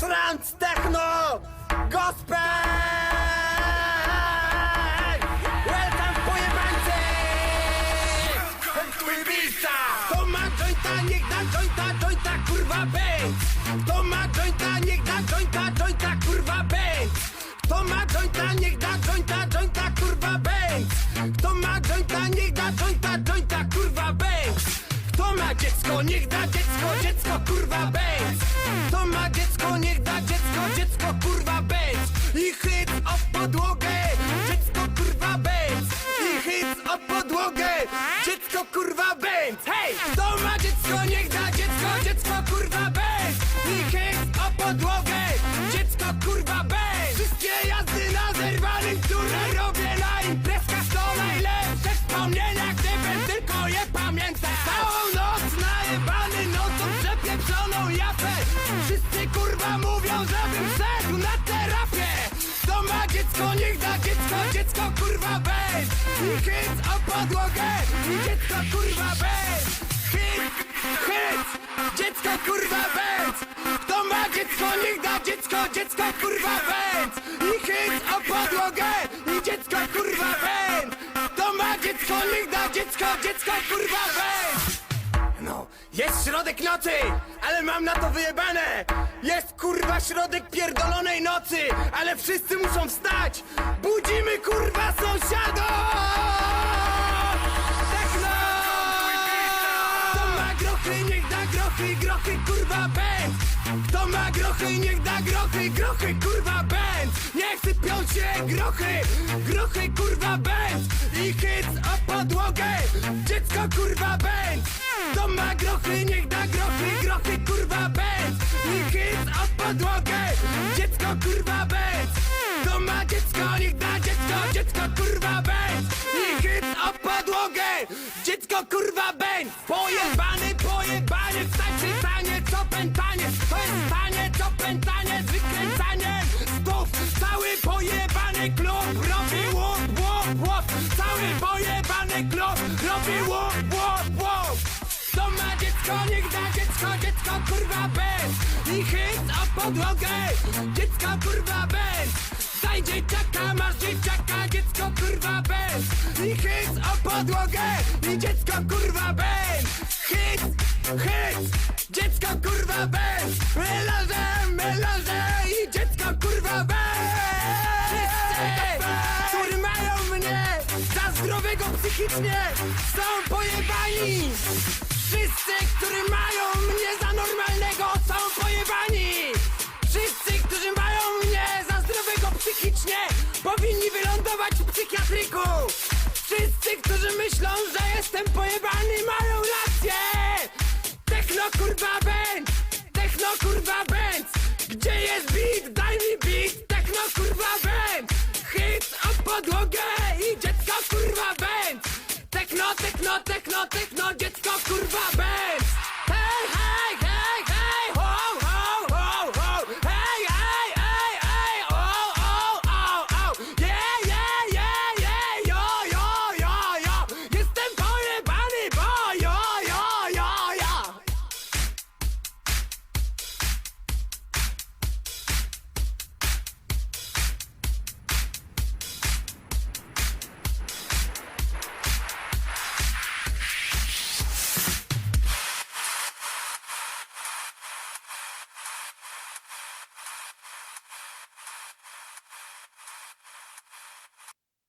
trans, techno, gospel! Welcome pojebańcy! Trójbista! Kto ma jointa, niech da jointa, jointa, kurwa bęc! Kto ma jointa, niech dziecko, kurwa bęc! Kto ma dziecko, niech da dziecko, dziecko, kurwa bęc! I chyt o podłogę, dziecko, kurwa bęc! I chyt o podłogę, dziecko, kurwa bęc! Hej! Kto ma dziecko, niech da dziecko, dziecko, kurwa bęc! I chyt o podłogę, dziecko, kurwa bęc! Wszystkie jazdy szedł na terapię. Kto ma dziecko, niech da dziecko, dziecko kurwa weź. I hyc o podłogę dziecko kurwa weź. Hyc, hyc, dziecko kurwa weź. Kto ma dziecko, niech da dziecko, dziecko kurwa weź. I hyc o podłogę i dziecko kurwa weź. Kto ma dziecko, niech da dziecko, dziecko kurwa weź. No, jest środek nocy, ale mam na to wyjebane Jest kurwa środek pierdolonej nocy, ale wszyscy muszą wstać. Budzimy kurwa sąsiadów! Techno! Kto ma grochy, niech da grochy, grochy kurwa bęc Kto ma grochy, niech da grochy, grochy kurwa bęc Niech sypią się grochy, grochy kurwa bęc I hyc o podłogę, dziecko kurwa bęc Kto ma grochy, niech da grochy, grochy kurwa bęc I hyc o podłogę, dziecko kurwa bęc Kto ma dziecko, niech da dziecko, dziecko kurwa bęc I hyc o podłogę, dziecko kurwa bęc Pojebany, pojebany, wstań czytanie, co pętanie. To jest stanie, co pętanie, z wykręcaniem stów Cały pojebany klub dziecko, niech da dziecko, dziecko kurwa bez. I hyc o podłogę, dziecko kurwa bez. Daj dzieciaka, masz dzieciaka, dziecko kurwa bez. I hyc o podłogę, i dziecko kurwa bez. Hyc, hyc, dziecko kurwa bez. Melanże, melanże i dziecko kurwa bez. Wszyscy, którzy mają mnie za zdrowego psychicznie Są pojebani Wszyscy, którzy mają mnie za normalnego są pojebani. Wszyscy, którzy mają mnie za zdrowego psychicznie Powinni wylądować w psychiatryku. Wszyscy, którzy myślą, że jestem pojebany mają rację. Techno kurwa bęc Techno kurwa bęc Gdzie jest beat? Daj mi beat. Techno kurwa bęc Hit o podłogę i dziecko kurwa bęc Techno, techno, techno, techno Dziecko kurwa bęc